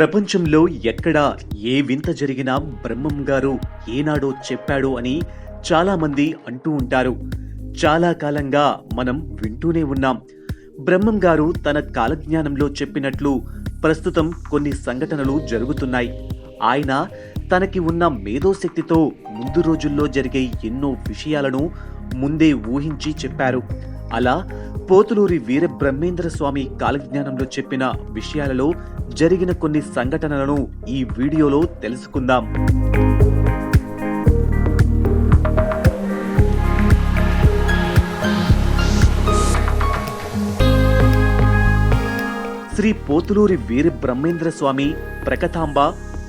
ప్రపంచంలో ఎక్కడ ఏ వింత జరిగినా బ్రహ్మం గారు ఏనాడో చెప్పాడు అని చాలామంది అంటూ ఉంటారు. చాలా కాలంగా మనం వింటూనే ఉన్నాం. బ్రహ్మం గారు తన కాలజ్ఞానంలో చెప్పినట్లు ప్రస్తుతం కొన్ని సంఘటనలు జరుగుతున్నాయి. ఆయన తనకి ఉన్న మేధోశక్తితో ముందు రోజుల్లో జరిగే ఎన్నో విషయాలను ముందే ఊహించి చెప్పారు. అలా పోతులూరి వీర బ్రహ్మేంద్ర స్వామి కాలజ్ఞానంలో చెప్పిన విషయాలలో జరిగిన కొన్ని సంఘటనలను ఈ వీడియోలో తెలుసుకుందాం. శ్రీ పోతులూరి వీర బ్రహ్మేంద్ర స్వామి ప్రకతాంబ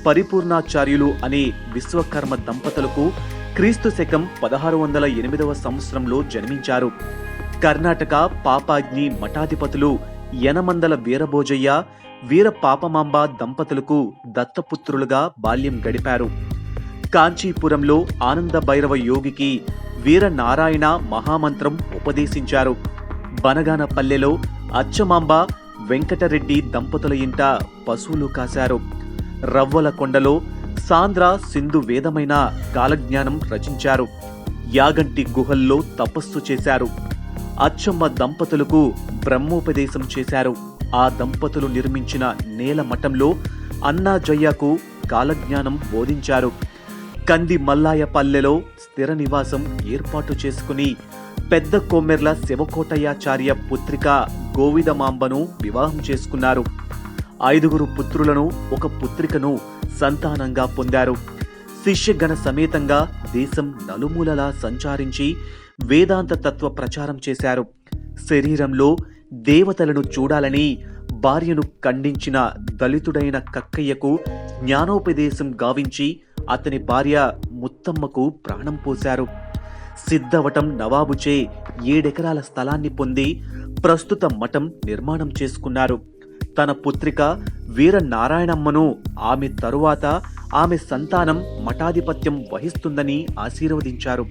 పరిపూర్ణాచార్యులు అనే విశ్వకర్మ దంపతులకు క్రీస్తు శకం పదహారు వందల ఎనిమిదవ సంవత్సరంలో జన్మించారు. కర్ణాటక పాపాగ్ని మఠాధిపతులు యనమందల వీరభోజయ్య వీర పాపమాంబ దంపతులకు దత్తపుత్రులుగా బాల్యం గడిపారు. కాంచీపురంలో ఆనంద భైరవ యోగికి వీర నారాయణ మహామంత్రం ఉపదేశించారు. బనగానపల్లెలో అచ్చమాంబ వెంకటరెడ్డి దంపతుల ఇంట పశువులు కాశారు. రవ్వల కొండలో సాంద్ర సింధు వేదమైన కాలజ్ఞానం రచించారు. యాగంటి గుహల్లో తపస్సు చేశారు. అచ్చమ్మ దంపతులకు బ్రహ్మోపదేశం చేశారు. ఆ దంపతులు నిర్మించిన నేల మఠంలో అన్నా జయ్యకు కాలజ్ఞానం బోధించారు. కంది మల్లాయపల్లెలో స్థిర నివాసం ఏర్పాటు చేసుకుని పెద్ద కొమ్మెర్ల శివకోటయాచార్య పుత్రిక గోవిదమాంబను వివాహం చేసుకున్నారు. ఐదుగురు పుత్రులను ఒక పుత్రికను సంతానంగా పొందారు. శిష్యగణ సమేతంగా దేశం నలుమూలలా సంచారించి వేదాంత తత్వ ప్రచారం చేశారు. శరీరంలో దేవతలను చూడాలని భార్యను ఖండించిన దళితుడైన కక్కయ్యకు జ్ఞానోపదేశం గావించి అతని భార్య ముత్తమ్మకు ప్రాణం పోశారు. సిద్ధవటం నవాబుచే ఏడెకరాల స్థలాన్ని పొంది ప్రస్తుత మఠం నిర్మాణం చేసుకున్నారు. తన పుత్రిక వీర నారాయణమ్మను ఆమె తరువాత ఆమె సంతానం మఠాధిపత్యం వహిస్తుందని ఆశీర్వదించారు.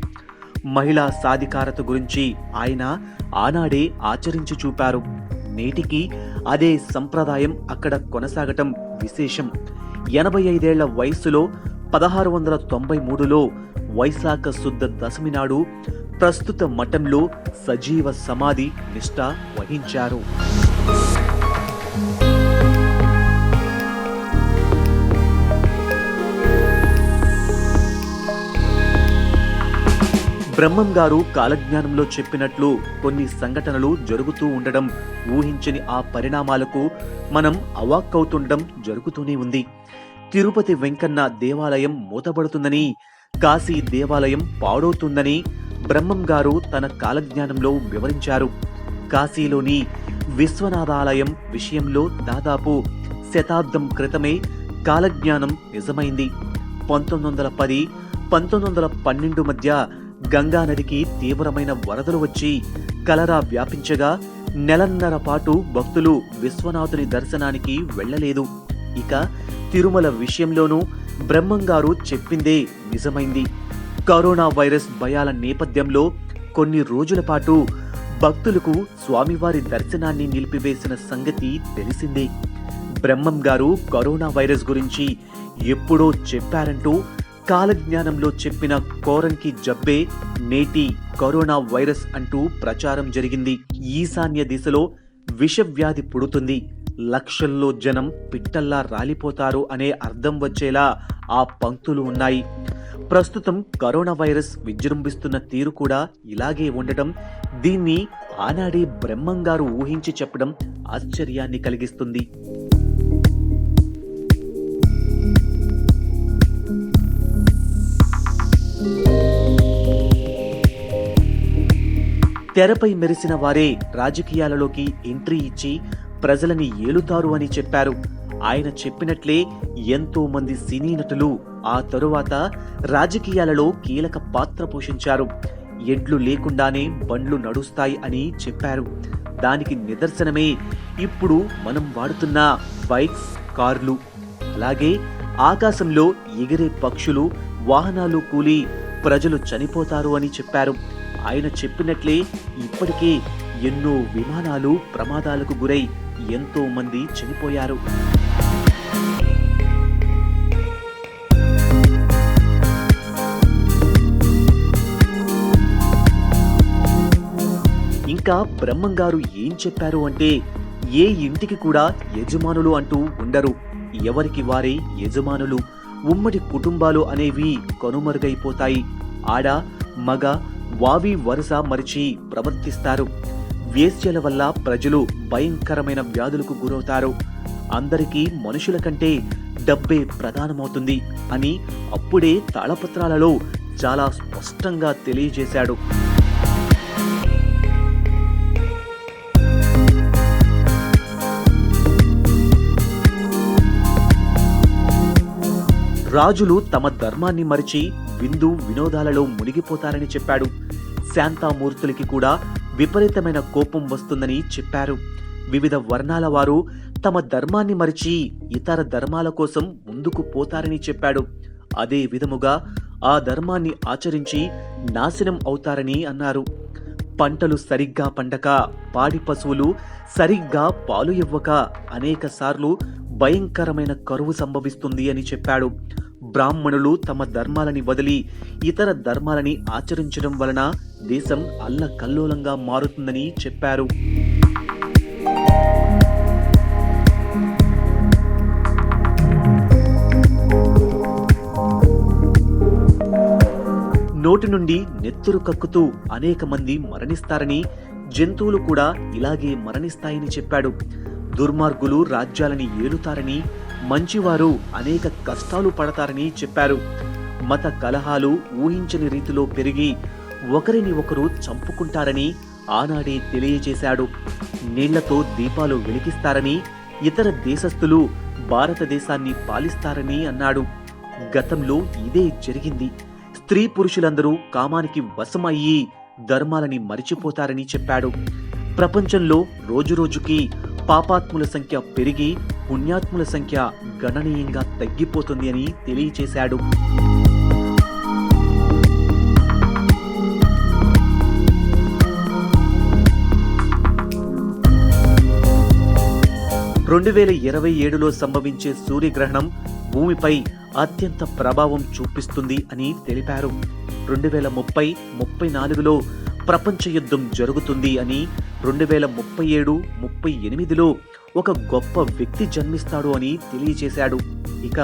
మహిళా సాధికారత గురించి ఆయన ఆనాడే ఆచరించి చూపారు. నేటికి అదే సంప్రదాయం అక్కడ కొనసాగటం విశేషం. ఎనభై ఐదేళ్ళ వయస్సులో పదహారు వందల తొంభై మూడులో వైశాఖ శుద్ధ దశమి నాడు ప్రస్తుత మఠంలో సజీవ సమాధి నిష్ఠ వహించారు. బ్రహ్మం గారు కాలజ్ఞానంలో చెప్పినట్లు కొన్ని సంఘటనలు జరుగుతూ ఉండడం ఊహించని ఆ పరిణామాలకు మనం అవాక్కవుతుండడం జరుగుతూనే ఉంది. తిరుపతి వెంకన్న దేవాలయం మూతబడుతుందని కాశీ దేవాలయం పాడవుతుందని బ్రహ్మం గారు తన కాలజ్ఞానంలో వివరించారు. కాశీలోని విశ్వనాథాలయం విషయంలో దాదాపు శతాబ్దం క్రితమే కాలజ్ఞానం నిజమైంది. పంతొమ్మిది వందల పది పంతొమ్మిది వందల పన్నెండు మధ్య గంగా నదికి తీవ్రమైన వరదలు వచ్చి కలరా వ్యాపించగా నెలన్నర పాటు భక్తులు విశ్వనాథుని దర్శనానికి వెళ్ళలేదు. ఇక తిరుమల విషయంలోనూ బ్రహ్మంగారు చెప్పిందే నిజమైంది. కరోనా వైరస్ భయాల నేపథ్యంలో కొన్ని రోజుల పాటు భక్తులకు స్వామివారి దర్శనాన్ని నిలిపివేసిన సంగతి తెలిసిందే. బ్రహ్మం గారు కరోనా వైరస్ గురించి ఎప్పుడో చెప్పారంటూ కాలజ్ఞానంలో చెప్పిన కోరంకి జబ్బే నేటి కరోనా వైరస్ అంటూ ప్రచారం జరిగింది. ఈశాన్య దిశలో విషవ్యాధి పుడుతుంది. లక్షల్లో జనం పిట్టల్లా రాలిపోతారు అనే అర్థం వచ్చేలా ఆ పంక్తులు ఉన్నాయి. ప్రస్తుతం కరోనా వైరస్ విజృంభిస్తున్న తీరు కూడా ఇలాగే ఉండటం దీన్ని ఆనాడే బ్రహ్మంగారు ఊహించి చెప్పడం ఆశ్చర్యాన్ని కలిగిస్తుంది. తెరపై మెరిసిన వారే రాజకీయాలలోకి ఎంట్రీ ఇచ్చి ప్రజలని ఏలుతారు అని చెప్పారు. ఆయన చెప్పినట్లే ఎంతో మంది సినీ నటులు ఆ తరువాత రాజకీయాలలో కీలక పాత్ర పోషించారు. ఎడ్లు లేకుండానే బండ్లు నడుస్తాయి అని చెప్పారు. దానికి నిదర్శనమే ఇప్పుడు మనం వాడుతున్న బైక్స్ కార్లు. అలాగే ఆకాశంలో ఎగిరే పక్షులు వాహనాలు కూలి ప్రజలు చనిపోతారు అని చెప్పారు. ఆయన చెప్పినట్లే ఇప్పటికే ఎన్నో విమానాలు ప్రమాదాలకు గురై ఎంతో మంది చనిపోయారు. ఇంకా బ్రహ్మంగారు ఏం చెప్పారు అంటే ఏ ఇంటికి కూడా యజమానులు అంటూ ఉండరు. ఎవరికి వారే యజమానులు. ఉమ్మడి కుటుంబాలు అనేవి కనుమరుగైపోతాయి. ఆడ మగ వావి వరుస మరిచి ప్రవర్తిస్తారు. వేశ్యల వల్ల ప్రజలు భయంకరమైన వ్యాధులకు గురవుతారు. అందరికీ మనుషుల కంటే డబ్బే ప్రధానమవుతుంది అని అప్పుడే తాళపత్రాలలో చాలా స్పష్టంగా తెలియజేశాడు. రాజులు తమ ధర్మాన్ని మరిచి విందు వినోదాలలో మునిగిపోతారని చెప్పాడు. శాంతామూర్తులకి కూడా విపరీతమైన కోపం వస్తుందని చెప్పారు. వివిధ వర్ణాల వారు తమ ధర్మాన్ని మరిచి ఇతర ధర్మాల కోసం ముందుకు పోతారని చెప్పాడు. అదే విధముగా ఆ ధర్మాన్ని ఆచరించి నాశనం అవుతారని అన్నారు. పంటలు సరిగ్గా పండక పాడి పశువులు సరిగ్గా పాలు ఇవ్వక అనేక సార్లు భయంకరమైన కరువు సంభవిస్తుంది అని చెప్పాడు. బ్రాహ్మణులు తమ ధర్మాలని వదిలి ఇతర ధర్మాలని ఆచరించడం వలన దేశం అల్లకల్లోలంగా మారుతుందని చెప్పారు. నోటి నుండి నెత్తురు కక్కుతూ అనేక మంది మరణిస్తారని జంతువులు కూడా ఇలాగే మరణిస్తాయని చెప్పాడు. దుర్మార్గులు రాజ్యాలని ఏలుతారని మంచివారు అనేక కష్టాలు పడతారని చెప్పారు. మత కలహాలు ఊహించని రీతిలో పెరిగి ఒకరిని ఒకరు చంపుకుంటారని ఆనాడే తెలియజేశాడు. నీళ్ళతో దీపాలు వెలిగిస్తారని ఇతర దేశస్థులు భారతదేశాన్ని పాలిస్తారని అన్నాడు. గతంలో ఇదే జరిగింది. స్త్రీ పురుషులందరూ కామానికి వశమయ్యి ధర్మాలని మరిచిపోతారని చెప్పాడు. ప్రపంచంలో రోజురోజుకి పాపాత్ముల సంఖ్య పెరిగి పుణ్యాత్ముల సంఖ్య గణనీయంగా తగ్గిపోతుంది అని తెలియచేశాడు. రెండు వేల ఇరవై ఏడులో సంభవించే సూర్యగ్రహణం భూమిపై అత్యంత ప్రభావం చూపిస్తుంది అని తెలిపారు. రెండు వేల ముప్పై ముప్పై నాలుగులో ప్రపంచ యుద్ధం జరుగుతుంది అని రెండు వేల ముప్పై ఏడు ముప్పై ఎనిమిదిలో ఒక గొప్ప వ్యక్తి జన్మిస్తాడు అని తెలియజేశాడు. ఇక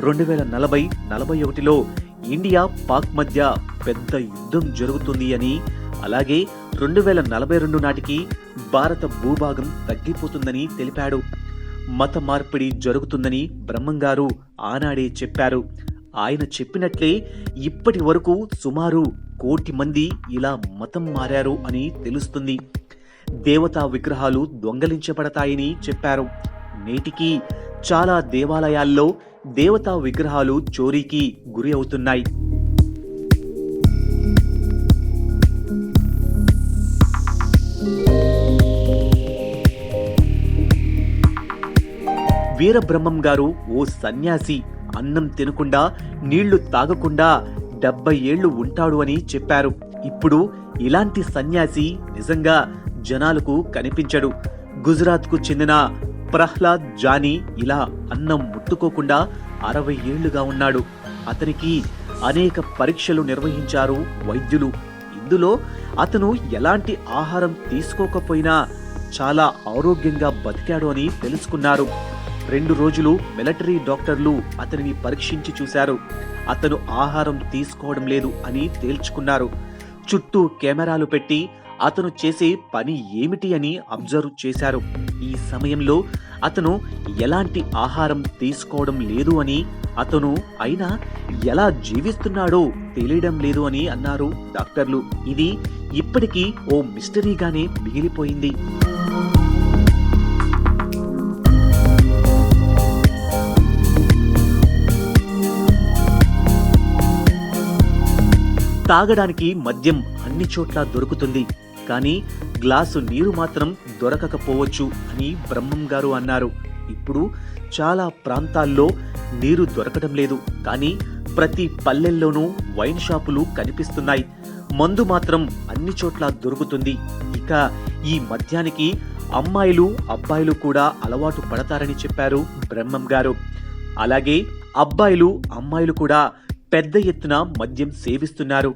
రెండు వేల నలభై నలభై ఒకటిలో ఇండియా పాక్ మధ్య పెద్ద యుద్ధం జరుగుతుంది అని అలాగే రెండు వేల నలభై రెండు నాటికి భారత భూభాగం తగ్గిపోతుందని తెలిపాడు. మత మార్పిడి జరుగుతుందని బ్రహ్మంగారు ఆనాడే చెప్పారు. ఆయన చెప్పినట్లే ఇప్పటి వరకు సుమారు కోటి మంది ఇలా మతం మారారు అని తెలుస్తుంది. దేవతా విగ్రహాలు దొంగలించబడతాయని చెప్పారు. నేటికి చాలా దేవాలయాల్లో దేవతా విగ్రహాలు చోరీకి గురి అవుతున్నాయి. వీరబ్రహ్మం గారు ఓ సన్యాసి అన్నం తినకుండా నీళ్ళు తాగకుండా డెబ్బై ఏళ్ళు ఉంటాడు అని చెప్పారు. ఇప్పుడు ఇలాంటి సన్యాసి నిజంగా జనాలకు కనిపించడు. గుజరాత్కు చెందిన ప్రహ్లాద్ జానీ ఇలా అన్నం ముట్టుకోకుండా అరవై ఏళ్ళుగా ఉన్నాడు. అతనికి అనేక పరీక్షలు నిర్వహించారు వైద్యులు. ఇందులో అతను ఎలాంటి ఆహారం తీసుకోకపోయినా చాలా ఆరోగ్యంగా బతికాడు అని తెలుసుకున్నారు. రెండు రోజులు మిలిటరీ డాక్టర్లు అతనిని పరీక్షించి చూశారు. అతను ఆహారం తీసుకోవడం లేదు అని తేల్చుకున్నారు. చుట్టూ కెమెరాలు పెట్టి అతను చేసే పని ఏమిటి అని అబ్జర్వ్ చేశారు. ఈ సమయంలో అతను ఎలాంటి ఆహారం తీసుకోవడం లేదు అని అతను అయినా ఎలా జీవిస్తున్నాడో తెలియడం లేదు అని అన్నారు డాక్టర్లు. ఇది ఇప్పటికీ ఓ మిస్టరీగానే మిగిలిపోయింది. తాగడానికి మద్యం అన్ని చోట్ల దొరుకుతుంది. కానీ గ్లాసు నీరు మాత్రం దొరకకపోవచ్చు అని బ్రహ్మం గారు అన్నారు. ఇప్పుడు చాలా ప్రాంతాల్లో నీరు దొరకడం లేదు. కానీ ప్రతి పల్లెల్లోనూ వైన్ షాపులు కనిపిస్తున్నాయి. మందు మాత్రం అన్ని చోట్ల దొరుకుతుంది. ఇక ఈ మద్యానికి అమ్మాయిలు అబ్బాయిలు కూడా అలవాటు పడతారని చెప్పారు బ్రహ్మం గారు. అలాగే అబ్బాయిలు అమ్మాయిలు కూడా పెద్ద ఎత్తున మద్యం సేవిస్తున్నారు.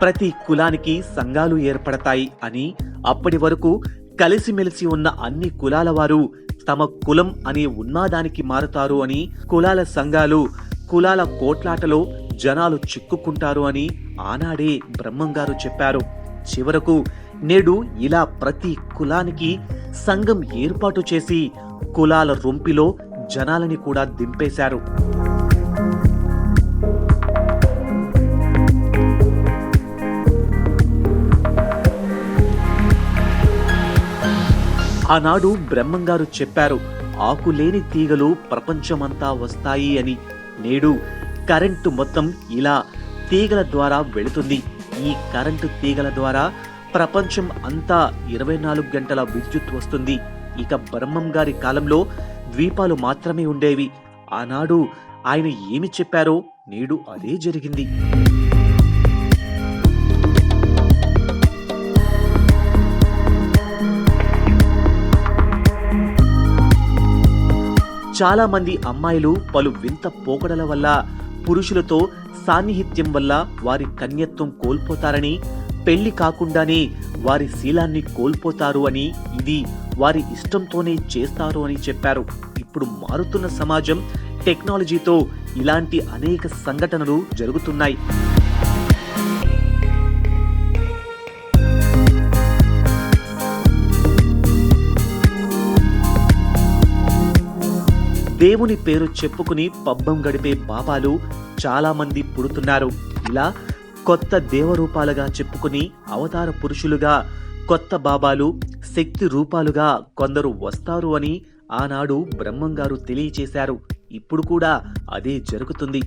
ప్రతి కులానికి సంఘాలు ఏర్పడతాయి అని అప్పటి వరకు కలిసిమెలిసి ఉన్న అన్ని కులాల వారు తమ కులం అనే ఉన్నాదానికి మారుతారు అని కులాల సంఘాలు కులాల కోట్లాటలో జనాలు చిక్కుకుంటారు అని ఆనాడే బ్రహ్మంగారు చెప్పారు. చివరకు నేడు ఇలా ప్రతి కులానికి సంఘం ఏర్పాటు చేసి కులాల రొంపిలో జనాలని కూడా దింపేశారు. ఆనాడు బ్రహ్మంగారు చెప్పారు ఆకులేని తీగలు ప్రపంచమంతా వస్తాయి అని. నేడు కరెంటు మొత్తం ఇలా తీగల ద్వారా వెళుతుంది. ఈ కరెంటు తీగల ద్వారా ప్రపంచం అంతా ఇరవై నాలుగు గంటల విద్యుత్ వస్తుంది. ఇక బ్రహ్మం గారి కాలంలో ద్వీపాలు మాత్రమే ఉండేవి. ఆనాడు ఆయన ఏమి చెప్పారో నేడు అదే జరిగింది. చాలా మంది అమ్మాయిలు పలు వింత పోకడల వల్ల పురుషులతో సాన్నిహిత్యం వల్ల వారి కన్యత్వం కోల్పోతారని పెళ్ళి కాకుండానే వారి శీలాన్ని కోల్పోతారు అని ఇది వారి ఇష్టంతోనే చేస్తారు అని చెప్పారు. ఇప్పుడు మారుతున్న సమాజం టెక్నాలజీతో ఇలాంటి అనేక సంఘటనలు జరుగుతున్నాయి. దేవుని పేరు చెప్పుకుని పబ్బం గడిపే బాబాలు చాలామంది పుడుతున్నారు. ఇలా కొత్త దేవరూపాలుగా చెప్పుకుని అవతార పురుషులుగా కొత్త బాబాలు శక్తి రూపాలుగా కొందరు వస్తారు అని ఆనాడు బ్రహ్మంగారు తెలియచేశారు. ఇప్పుడు కూడా అదే జరుగుతుంది.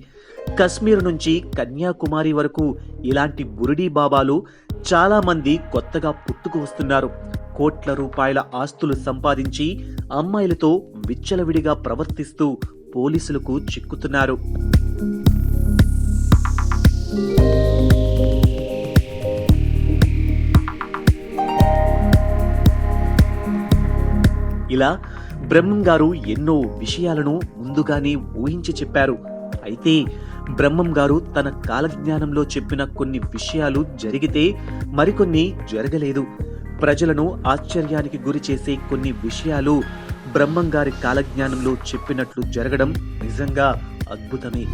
కశ్మీర్ నుంచి కన్యాకుమారి వరకు ఇలాంటి బురిడీ బాబాలు చాలామంది కొత్తగా పుట్టుకు వస్తున్నారు. కోట్ల రూపాయల ఆస్తులు సంపాదించి అమ్మాయిలతో విచ్చలవిడిగా ప్రవర్తిస్తూ పోలీసులకు చిక్కుతున్నారు. ఇలా బ్రహ్మం గారు ఎన్నో విషయాలను ముందుగానే ఊహించి చెప్పారు. అయితే బ్రహ్మం గారు తన కాలజ్ఞానంలో చెప్పిన కొన్ని విషయాలు జరిగితే మరికొన్ని జరగలేదు. ప్రజలను ఆశ్చర్యానికి గురి చేసే కొన్ని విషయాలు బ్రహ్మంగారి కాలజ్ఞానంలో చెప్పినట్లు జరగడం నిజంగా అద్భుతమే.